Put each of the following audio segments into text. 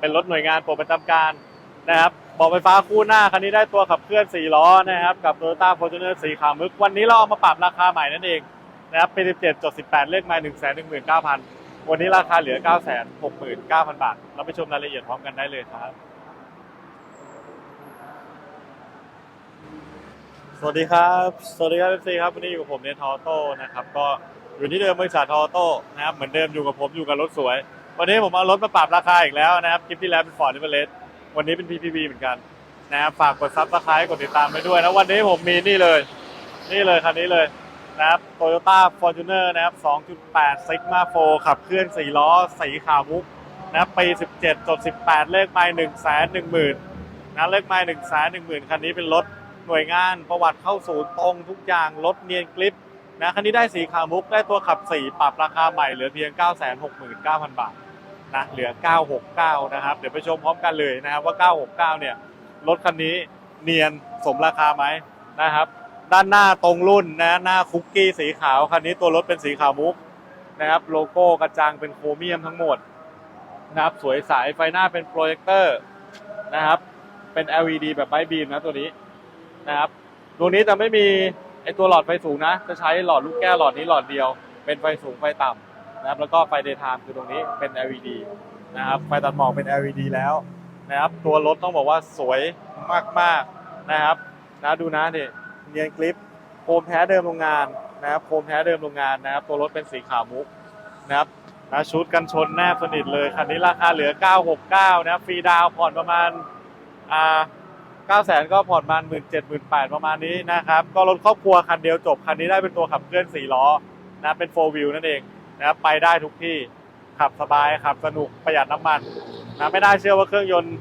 เป็นรถหน่วยงานโปรดประจำการนะครับบอกไฟฟ้าคู่หน้าคันนี้ได้ตัวขับเคลื่อน 4 ล้อนะครับกับ Toyota Fortuner สีขาวมึก วันนี้เราเอามาปรับราคาใหม่นั่นเองนะครับเป็น17.18 เลขไมล์119,000 วันนี้ราคาเหลือ 969,000 บาท เราไปชมรายละเอียดพร้อมกันได้เลยครับ สวัสดีครับ สวัสดีครับ FC ครับ วันนี้อยู่กับผมเนทอโต้นะครับ ก็อยู่ที่เดิมบริษัททอโต้นะครับ เหมือนเดิมอยู่กับผมอยู่กับรถสวย วันนี้ผมเอารถมาปรับราคาอีกแล้วนะครับ คลิปที่แล้วเป็น Ford Everest วันนี้เป็น PPV เหมือนกันนะครับฝากกดซับสไครต์กดติดตามไปด้วยนะวันนี้ผมมีนี่เลย นี่เลยคันนี้เลยนะครับ Toyota Fortuner นะครับ 2.8 Sigma 4ขับเคลื่อน4ล้อสีขาวมุกนะครับปี 17.18 เลขไมล์110,000นะเลขไมล์110,000 คันนี้เป็นรถหน่วยงานประวัติเข้าศูนย์ตรงทุกอย่างรถเนียนกริปนะคันนี้ได้สีขาวมุกได้ตัวขับ4ปรับราคาใหม่เหลือเพียง 969,000 บาท นะเหลือ 969 นะครับ เดี๋ยวไปชมพร้อมกันเลยนะครับว่า 969 เนี่ยรถคันนี้เนียนสมราคาไหมนะครับ ด้านหน้าตรงรุ่นนะหน้าคุกกี้สีขาวคันนี้ตัวรถเป็นสีขาวมุกนะครับ โลโก้กระจังเป็นโครเมียมทั้งหมดนะครับสวยใสไฟหน้าเป็นโปรเจคเตอร์นะครับเป็น LED แบบไบบีมนะตัวนี้นะครับตัวนี้จะไม่มีไอตัวหลอดไฟสูงนะ จะใช้หลอดลูกแก้วหลอดนี้หลอดเดียว เป็นไฟสูงไฟต่ำ นะครับแล้วก็ไฟ daytime คือตรงนี้เป็น LED นะครับไฟตัดหมอกเป็น LED แล้วนะครับตัวรถต้องบอกว่าสวยมากๆนะครับนะดูนะนี่เนียนคลิปโคมแท้เดิมโรงงานนะครับโคมแท้เดิมโรงงานนะครับ ตัวรถเป็นสีขาวมุกนะครับนะชุดกันชนแนบสนิทเลยคันนี้ราคาเหลือ 969 นะครับฟรีดาวผ่อนประมาณอ่า9 0 0 0 0ก็ผ่อนประมาณ1 7 0 0 0 8ประมาณนี้นะครับ ก็รถครอบครัวคันเดียวจบ คันนี้ได้เป็นตัวขับเคลื่อน4ล้อนะเป็น4 wheel นั่นเอง นะครับไปได้ทุกที่ขับสบายขับสนุกประหยัดน้ำมันนะไม่น่าเชื่อว่าเครื่องยนต์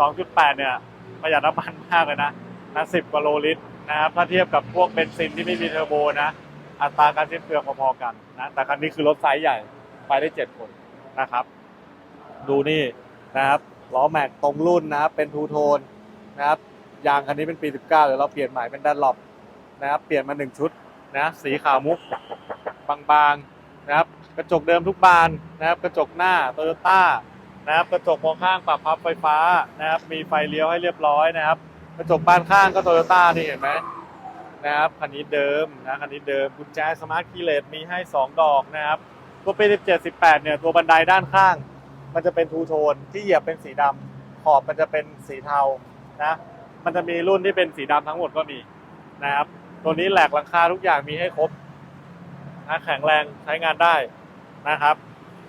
2.8 เนี่ย ประหยัดน้ำมันมากเลยนะนะ10กว่าโลลิตรนะครับถ้าเทียบกับพวกเบนซินที่ไม่มีเทอร์โบนะอัตราการสิ้นเปลืองพอๆกันนะแต่คันนี้คือรถไซส์ใหญ่ไปได้ 7 คนนะครับ ดูนี่นะครับล้อแม็กตรงรุ่นนะครับเป็นทูโทนนะครับยางคันนี้เป็นปี 19เดี๋ยวเราเปลี่ยนใหม่เป็นดันหลบนะครับเปลี่ยนมา 1 ชุดนะสีขาวมุกบางๆ นะครับกระจกเดิมทุกบานนะครับกระจกหน้าโตโยต้านะครับกระจกมองข้างปรับพับไฟฟ้านะครับมีไฟเลี้ยวให้เรียบร้อยนะครับ กระจกบานข้างก็โตโยต้านี่เห็นไหมนะครับคันนี้เดิมนะคันนี้เดิมกุญแจสมาร์ทคีย์เลสมีให้ 2 ดอกนะครับ ตัวปี17 18เนี่ยตัวบันไดด้านข้าง มันจะเป็นทูโทนที่เหยียบเป็นสีดำขอบมันจะเป็นสีเทานะมันจะมีรุ่นที่เป็นสีดำทั้งหมดก็มีนะครับตัวนี้แหลกหลังคาทุกอย่างมีให้ครบ นะแข็งแรงใช้งานได้นะครับ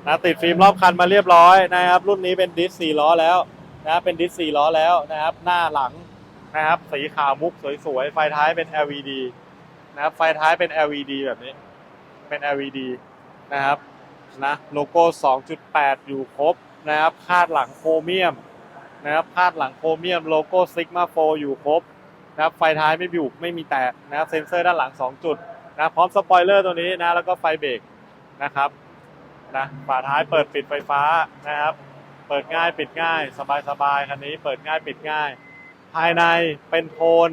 นะติดฟิล์มรอบคันมาเรียบร้อยนะครับ รุ่นนี้เป็นดิส4ล้อแล้วนะครับเป็นดิส4ล้อแล้วนะครับ หน้าหลังนะครับสีขาวมุกสวยๆไฟท้ายเป็น LED นะครับไฟท้ายเป็น LED แบบนี้เป็น LED นะครับนะโลโก้ 2.8 อยู่ครบนะครับคาดหลังโครเมียมนะครับคาดหลังโครเมียมโลโก้ซิกมาโฟอยู่ครบนะครับไฟท้ายไม่บุบไม่มีแตกนะครับเซ็นเซอร์ด้านหลัง 2 จุด นะพร้อมสปอยเลอร์ตัวนี้นะแล้วก็ไฟเบรกนะครับนะฝาท้ายเปิดปิดไฟฟ้านะครับ เปิดง่ายปิดง่าย สบายสบายๆคันนี้เปิดง่ายปิดง่าย ภายในเป็นโทน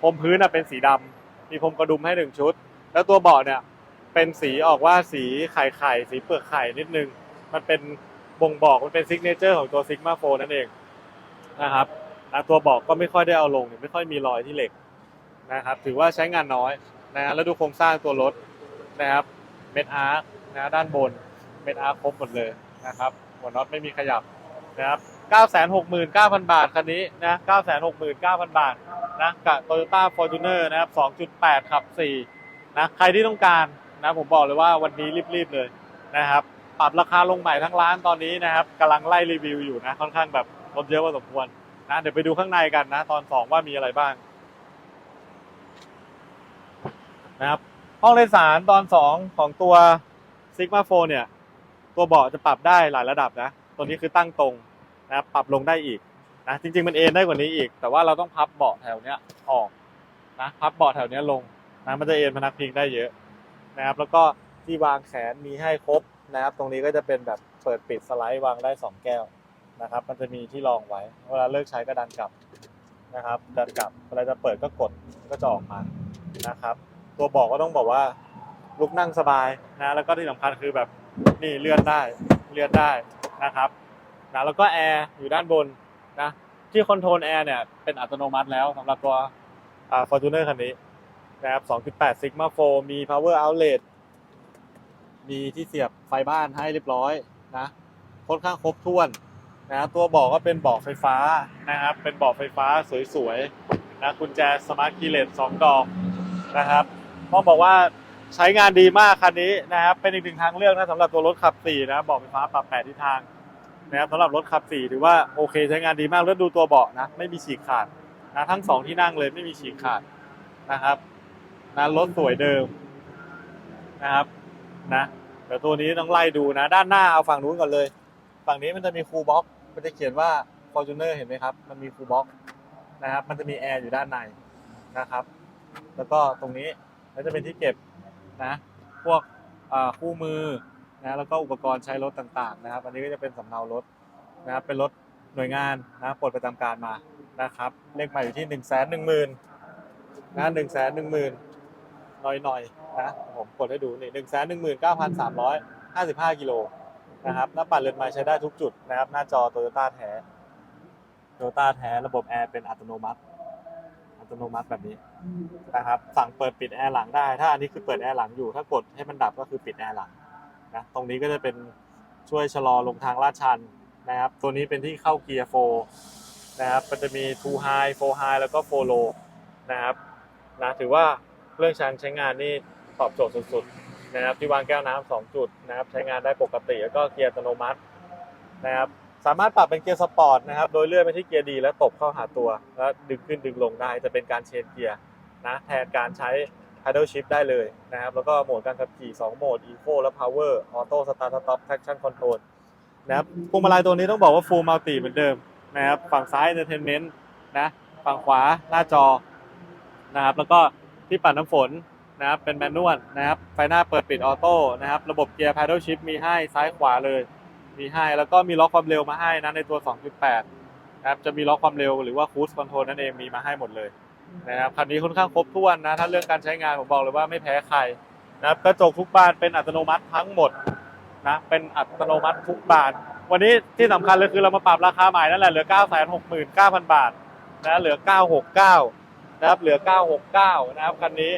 พรมพื้นน่ะเป็นสีดำมีพรมกระดุมให้หนึ่งชุด แล้วตัวเบาะเนี่ยเป็นสีออกว่าสีไข่ไข่สีเปลือกไข่นิดนึง มันเป็นบ่งบอกมันเป็นซิกเนเจอร์ของตัวซิกมาโฟนั่นเองนะครับตัวเบอกก็ไม่ค่อยได้เอาลงไม่ค่อยมีรอยที่เหล็กนะครับ ถือว่าใช้งานน้อย นะฮะแล้วดูโครงสร้างตัวรถนะครับเม็ดอาร์คนะด้านบนเม็ดอาร์คครบหมดเลยนะครับหัวน็อตไม่มีขยับนะครับ 969,000 บาท คันนี้นะ 969,000 บาทนะกับ Toyota Fortuner นะครับ 2.8 ขับ 4 นะ ใครที่ต้องการนะผมบอกเลยว่าวันนี้รีบๆเลยนะครับ ปรับราคาลงใหม่ทั้งร้านตอนนี้นะครับกำลังไล่รีวิวอยู่นะ ค่อนข้างแบบรถเยอะพอสมควรนะ เดี๋ยวไปดูข้างในกันนะ ตอนสองว่ามีอะไรบ้าง นะครับ ห้องโดยสารตอนสองของตัว Sigma 4เนี่ย ตัวเบาะจะปรับได้หลายระดับนะ ตัวนี้คือตั้งตรงนะครับ ปรับลงได้อีกนะ จริง ๆ มันเอนได้กว่านี้อีก แต่ว่าเราต้องพับเบาะแถวเนี้ยออกนะ พับเบาะแถวเนี้ยลงนะ มันจะเอนพนักพิงได้เยอะนะครับ แล้วก็ที่วางแขนมีให้ครบนะครับ ตรงนี้ก็จะเป็นแบบเปิดปิดสไลด์วางได้สองแก้วนะครับ มันจะมีที่รองไว้ เวลาเลิกใช้ก็ดันกลับนะครับ ดันกลับ เวลาจะเปิดก็กด ก็จะออกมานะครับ ตัวเบอกก็ต้องบอกว่าลุกนั่งสบายนะ แล้วก็ที่สำคัญคือแบบนี่เลื่อนได้เลื่อนได้นะครับนะแล้วก็แอร์อยู่ด้านบนนะที่คอนโทรลแอร์เนี่ยเป็นอัตโนมัติแล้วสำหรับตัวฟอ่า Fortuner คันนี้นะครับ 2.8 Sigma 4 มี power outlet มีที่เสียบไฟบ้านให้เรียบร้อยนะค่อนข้างครบถ้วนนะตัวเบอกก็เป็นเบาะไฟฟ้านะครับ เป็นเบาะไฟฟ้าสวยๆนะกุญแจสมาร์ทคีย์เลสสองดอกนะครับ ต้องบอกว่าใช้งานดีมากคันนี้นะครับเป็นอีกหนึ่งทางเลือกนะสำหรับตัวรถขับ4นะเบาะไฟฟ้าปรับ8ทิศทางนะครับสำหรับรถขับ4ถือว่าโอเคใช้งานดีมากแล้วดูตัวเบาะนะไม่มีฉีกขาดนะทั้งสองที่นั่งเลยไม่มีฉีกขาดนะครับนะรถสวยเดิมนะครับนะเดี๋ยวตัวนี้ต้องไล่ดูนะ ด้านหน้าเอาฝั่งนู้นก่อนเลย ฝั่งนี้มันจะมีคูลบ็อกมันจะเขียนว่า Fortuner เห็นไหมครับ มันมีคูลบ็อกนะครับ มันจะมีแอร์อยู่ด้านในนะครับ แล้วก็ตรงนี้ แล้วจะเป็นที่เก็บนะพวกคู่มือนะแล้วก็อุปกรณ์ใช้รถต่างๆนะครับ อันนี้ก็จะเป็นสำเนารถนะครับเป็นรถหน่วยงานนะปลดประจำการมานะครับเลขใหม่อยู่ที่หนึ่งแสนหนึ่งหมื่นนะหนึ่งแสนหนึ่งหมื่นหน่อยๆนะผมกดให้ดูนี่หนึ่งแสนหนึ่งหมื่นเก้าพันสามร้อยห้าสิบห้ากิโลนะครับหน้าปัดเรือนไม้ใช้ได้ทุกจุดนะครับหน้าจอโตโยต้าแท้โตโยต้าแท้ระบบแอร์เป็นอัตโนมัติ อัตโนมัติแบบนี้นะครับ สั่งเปิดปิดแอร์หลังได้ ถ้าอันนี้คือเปิดแอร์หลังอยู่ ถ้ากดให้มันดับก็คือปิดแอร์หลังนะ ตรงนี้ก็จะเป็นช่วยชะลอลงทางลาดชันนะครับ ตัวนี้เป็นที่เข้าเกียร์โฟนะครับมันจะมี two high four high แล้วก็ four low นะครับนะถือว่าเรื่องชันใช้งานนี่ตอบโจทย์สุดๆนะครับที่วางแก้วน้ำสองจุดนะครับใช้งานได้ปกติแล้วก็เกียร์อัตโนมัตินะครับ สามารถปรับเป็นเกียร์สปอร์ตนะครับ โดยเลื่อนไปที่เกียร์ดีแล้วตบเข้าหาตัว แล้วดึงขึ้นดึงลงได้ จะเป็นการเชนเกียร์นะแทนการใช้ paddle shift ได้เลยนะครับ แล้วก็โหมดการขับขี่ 2 โหมด eco และ power auto start stop traction control นะครับพวงมาลัยตัวนี้ต้องบอกว่า full multi เหมือนเดิมนะครับ ฝั่งซ้าย entertainment นะฝั่งขวาหน้าจอนะครับ แล้วก็ที่ปัดน้ำฝนนะครับเป็นแมนนวลนะครับ ไฟหน้าเปิดปิดออโต้นะครับ ระบบเกียร์ paddle shift มีให้ซ้ายขวาเลย มีให้ แล้วก็มีล็อกความเร็วมาให้นะในตัว 2.8นะครับจะมีล็อกความเร็วหรือว่า cruise control นั่นเองมีมาให้หมดเลยนะครับคันนี้ค่อนข้างครบถ้วนนะถ้าเรื่องการใช้งานผมบอกเลยว่าไม่แพ้ใครนะครับกระจกทุกบานเป็นอัตโนมัติทั้งหมดนะเป็นอัตโนมัติทุกบาน วันนี้ที่สำคัญเลยคือเรามาปรับราคาใหม่นั่นแหละเหลือ 9 6 9 0 0 0 บาทนะเหลือ 969 นะครับเหลือ 969 นะครับคันนี้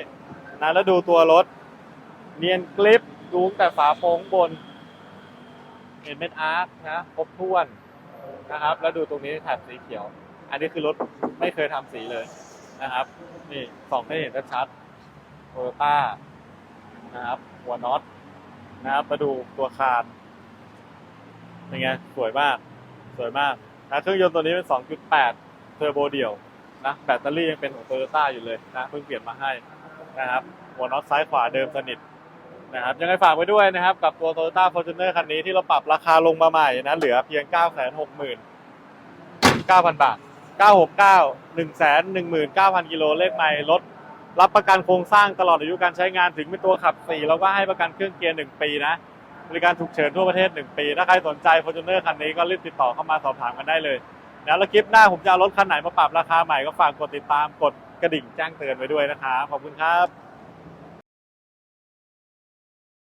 นะแล้วดูตัวรถเนียนกลิปดูตั้งแต่ฝาโปรงบน เห็นเป็นอาร์คนะครบถ้วนนะครับ แล้วดูตรงนี้แถบสีเขียว อันนี้คือรถไม่เคยทำสีเลยนะครับนี่ส่องให้เห็นชัดโตโยต้านะครับ หัวน็อตนะครับมาดูตัวคานเป็นไงสวยมาก สวยมากนะเครื่องยนต์ตัวนี้เป็น 2.8 เทอร์โบเดี่ยวนะแบตเตอรี่ยังเป็นของโตโยต้าอยู่เลยนะเพิ่งเปลี่ยนมาให้นะครับ หัวน็อตซ้ายขวาเดิมสนิท นะครับยังไงฝากไว้ด้วยนะครับ กับตัว Toyota Fortuner คันนี้ที่เราปรับราคาลงมาใหม่นะเหลือเพียง 9 6 9 0 0 9,000 บาท 969 119,000 กิโลเลขใหม่รถรับประกันโครงสร้างตลอดอายุการใช้งานถึงเป็นตัวขับ4แล้วก็ให้ประกันเครื่องเกียร์1ปีนะบริการฉุกเฉินทั่วประเทศ 1 ปี ถ้าใครสนใจ Fortuner คันนี้ก็รีบติดต่อเข้ามาสอบถามกันได้เลยแล้วแล้วคลิปหน้าผมจะเอารถคันไหนมาปรับราคาใหม่ก็ฝากกดติดตามกดกระดิ่งแจ้งเตือนไว้ด้วยนะครับขอบคุณครับ